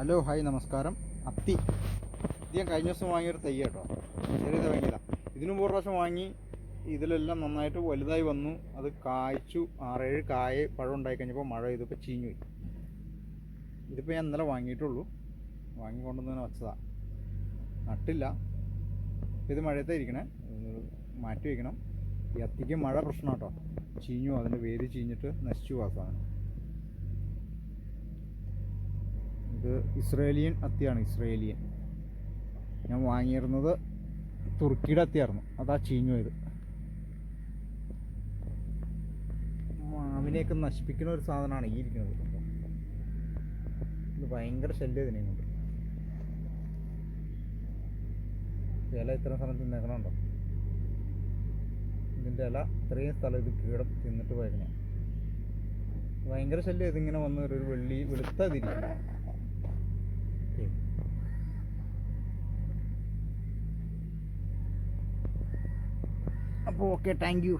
Hello hi നമസ്കാരം. അത്തി ഇത് ഞാൻ കഴിഞ്ഞ ദിവസം വാങ്ങിയൊരു തൈ കേട്ടോ. ചെറിയത് വാങ്ങിയതാണ് ഇതിനു ഒരു പ്രാവശ്യം വാങ്ങി. ഇതിലെല്ലാം നന്നായിട്ട് വലുതായി വന്നു. അത് കായ്ച്ചു. ആറേഴ് കായ പഴം ഉണ്ടായി കഴിഞ്ഞപ്പോൾ മഴ ചെയ്തപ്പോൾ ചീഞ്ഞു പോയി. ഇതിപ്പോൾ ഞാൻ ഇന്നലെ വാങ്ങിയിട്ടുള്ളൂ. വാങ്ങിക്കൊണ്ടുവന്ന് വച്ചതാണ് നട്ടില്ല. ഇത് മഴയത്തേ ഇരിക്കണേ. മാറ്റി വയ്ക്കണം ഈ അത്തിക്ക് മഴ പ്രശ്നം കേട്ടോ. ചീഞ്ഞു അതിന്റെ വേര് ചീഞ്ഞിട്ട് നശിച്ചു പോകാൻ സാധനം. ഇത് ഇസ്രേലിയൻ അത്തിയാണ് ഇസ്രേലിയൻ ഞാൻ വാങ്ങിയിരുന്നത് തുർക്കിയുടെ അത്തിയായിരുന്നു. അതാ ചീഞ്ഞു പോയത്. മാവിനെയൊക്കെ നശിപ്പിക്കുന്ന ഒരു സാധനമാണ് ഈ ഇരിക്കുന്നത് ഇത് ഭയങ്കര ശല്യം ഇതിനെ കൊണ്ട്. ഇല ഇത്ര സ്ഥലം തിന്നേക്കണുണ്ടോ? ഇതിന്റെ ഇല ഇത്രയും സ്ഥലം ഇത് കീടം തിന്നിട്ട് പോയിരുന്നു ഭയങ്കര ശല്യം ഇതിങ്ങനെ വന്ന് ഒരു വെള്ളി വെളുത്ത തിരിക്കണം അപ്പോൾ ഓക്കെ താങ്ക് യു.